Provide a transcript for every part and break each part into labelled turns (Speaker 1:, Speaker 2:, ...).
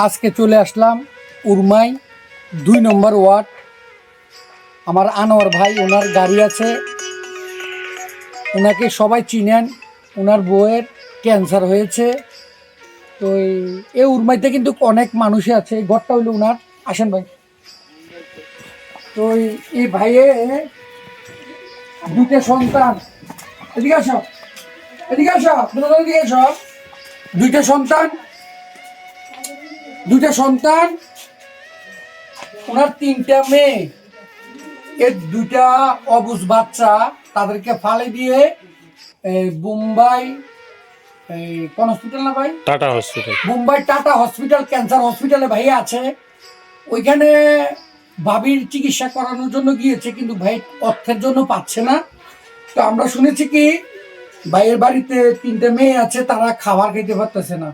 Speaker 1: আজকে চলে আসলাম উরমাই, দুই নম্বর ওয়ার্ড। আমার আনোয়ার ভাই, ওনার গাড়ি আছে। ওনাকে সবাই চিনেন, ওনার বউয়ের ক্যান্সার হয়েছে। তো এই- উরমাইতে কিন্তু অনেক মানুষই আছে। এই ঘরটা হইল ওনার। আসেন ভাই। তো এই- ভাইয়ে দুটো সন্তান। এদিকে আসো। এদিকে আসো। দুটো দুইটা সন্তান। দুইটা সন্তান ওনার তিনটা মেয়ে। এর দুইটা অবুজ বাচ্চা তাদেরকে ফালে দিয়ে বোম্বাই কোন হসপিটাল না ভাই?
Speaker 2: Tata hospital
Speaker 1: Mumbai Tata hospital cancer হসপিটালে ভাই আছে। ওইখানে ভাবির চিকিৎসা করানোর জন্য গিয়েছে কিন্তু ভাই অর্থের জন্য পাচ্ছে না। তো আমরা শুনেছি কি ভাইয়ের বাড়িতে তিনটে মেয়ে আছে তারা খাবার খেতে পারতেছে না।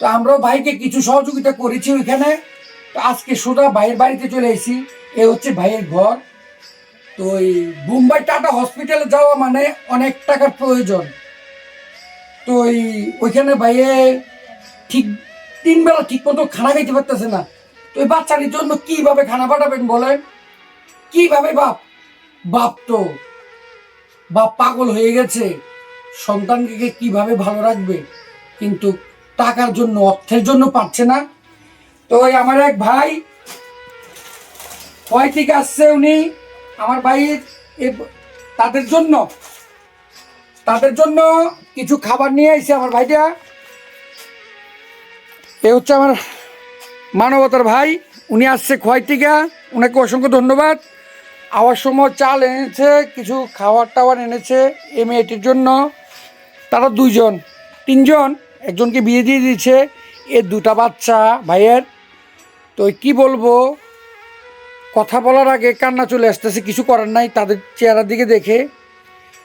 Speaker 1: তো আমরাও ভাইকে কিছু সহযোগিতা করেছি ওইখানে। তো আজকে সোজা ভাইয়ের বাড়িতে চলে এসেছি। এ হচ্ছে ভাইয়ের ঘর। তো ওই মুম্বাই টাটা হসপিটালে যাওয়া মানে অনেক টাকার প্রয়োজন। তো ওই ওইখানে ভাইয়ে ঠিক তিনবেলা ঠিক মতো খানা খাইতে পারতেছে না। তো ওই বাচ্চাটির জন্য কীভাবে খানা পাঠাবেন বলেন? কীভাবে বাপ? বাপ তো, বাপ পাগল হয়ে গেছে। সন্তানকে কীভাবে ভালো রাখবে? কিন্তু টাকার জন্য, অর্থের জন্য পাচ্ছে না। তো ওই আমার এক ভাই কয় থেকে আসছে উনি। আমার ভাইয়ের এ- তাদের জন্য তাদের জন্য কিছু খাবার নিয়ে আইছে আমার ভাইটা। এ হচ্ছে আমার মানবতার ভাই, উনি আসছে খোয়াই ওনাকে অসংখ্য ধন্যবাদ। আওয়ার সময় চাল এনেছে, কিছু খাবার টাওয়ার এনেছে এই মেয়েটির জন্য। তারা দুইজন, তিনজন। একজনকে বিয়ে দিয়ে দিয়েছে এর দুটা বাচ্চা ভাইয়ের। তো কি বলব, কথা বলার আগে কান্না চলে আসতেছে, কিছু করার নাই, তাদের চেহারার দিকে দেখে।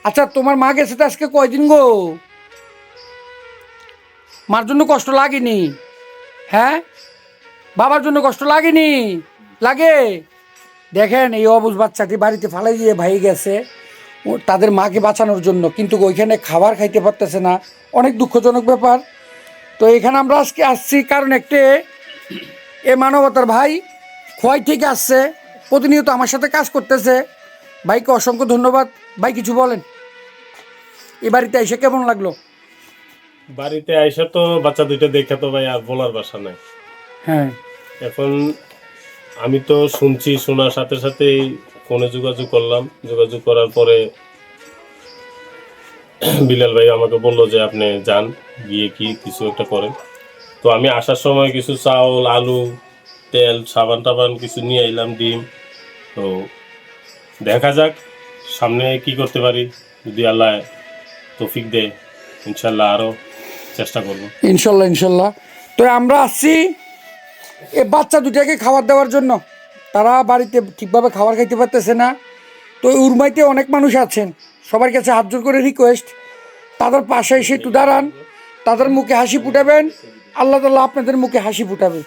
Speaker 1: আচ্ছা তোমার মা গেছে তো আজকে কয়দিন গো? মার জন্য কষ্ট লাগেনি? হ্যাঁ? বাবার জন্য কষ্ট লাগেনি? লাগে? দেখেন, এই অবুজ বাচ্চাটি বাড়িতে ফালাই দিয়ে ভাই গেছে তাদের মাকে বাঁচানোর জন্য। কিন্তু ওইখানে খাবার খাইতে পারতেছে না। অনেক দুঃখজনক ব্যাপার। তো এখানে আমরা আজকে আসছি কারণ একটে এ মানবতার ভাই খোয়াই থেকে আসছে প্রতিনিয়ত আমার সাথে কাজ করতেছে। ভাইকে অসংখ্য ধন্যবাদ। ভাই কিছু বলেন। এ বাড়িতে এসে কেমন লাগল?
Speaker 2: বাড়িতে আইসা তো বাচ্চা দুইটা দেখে তো ভাই আর বলার বাসা নাই।
Speaker 1: হ্যাঁ।
Speaker 2: এখন আমি তো শুনছি শোনার সাথে সাথেই ফোনে যোগাযোগ করলাম। যোগাযোগ করার পরে বিলাল ভাই আমাকে বলল যে আপনি যান, গিয়ে কি কিছু একটা করেন। তো আমি আসার সময় কিছু চাউল, আলু, তেল, সাবান টাবান কিছু নিয়ে এলাম, ডিম। তো দেখা যাক সামনে কি করতে পারি। যদি আল্লাহ তৌফিক দেয়, ইনশাল্লাহ আরও চেষ্টা করব।
Speaker 1: ইনশাল্লাহ ইনশাল্লাহ। তো আমরা আসছি এ বাচ্চা দুটাকে খাবার দেওয়ার জন্য। তারা বাড়িতে ঠিকভাবে খাবার খাইতে পারতেছে না। তো উরমাইতে অনেক মানুষ আছেন। সবার কাছে হাত জোর করে রিকোয়েস্ট তাদের পাশে এসে একটু দাঁড়ান। তাদের মুখে হাসি ফুটাবেন। আল্লাহ তাল্লাহ আপনাদের মুখে হাসি ফুটাবে।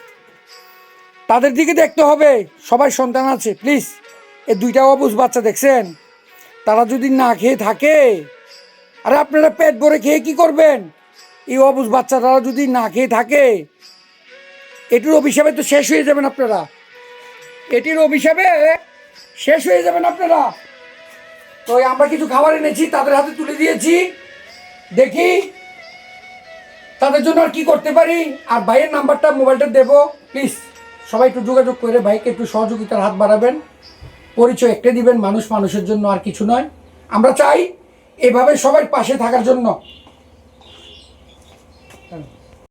Speaker 1: তাদের দিকে দেখতে হবে। সবাই সন্তান আছে প্লিজ এ দুইটা অবুজ বাচ্চা দেখছেন? তারা যদি না খেয়ে থাকে, আরে আপনারা পেট ভরে খেয়ে কি করবেন? এই অবুজ বাচ্চারা যদি না খেয়ে থাকে, এটির অভিশাপে তো শেষ হয়ে যাবেন আপনারা। এটির অভিশাপে শেষ হয়ে যাবেন আপনারা। তো আমরা কিছু খাবার এনেছি, তাদের হাতে তুলে দিয়েছি। দেখি তাদের জন্য আর কি করতে পারি? আর ভাইয়ের নাম্বারটা মোবাইলটা দেবো প্লিজ সবাই একটু যোগাযোগ করে ভাইকে একটু সহযোগিতার হাত বাড়াবেন। পরিচয় একটা দিবেন, মানুষ মানুষের জন্য আর কিছু নয়। আমরা চাই এভাবে সবাই পাশে থাকার জন্য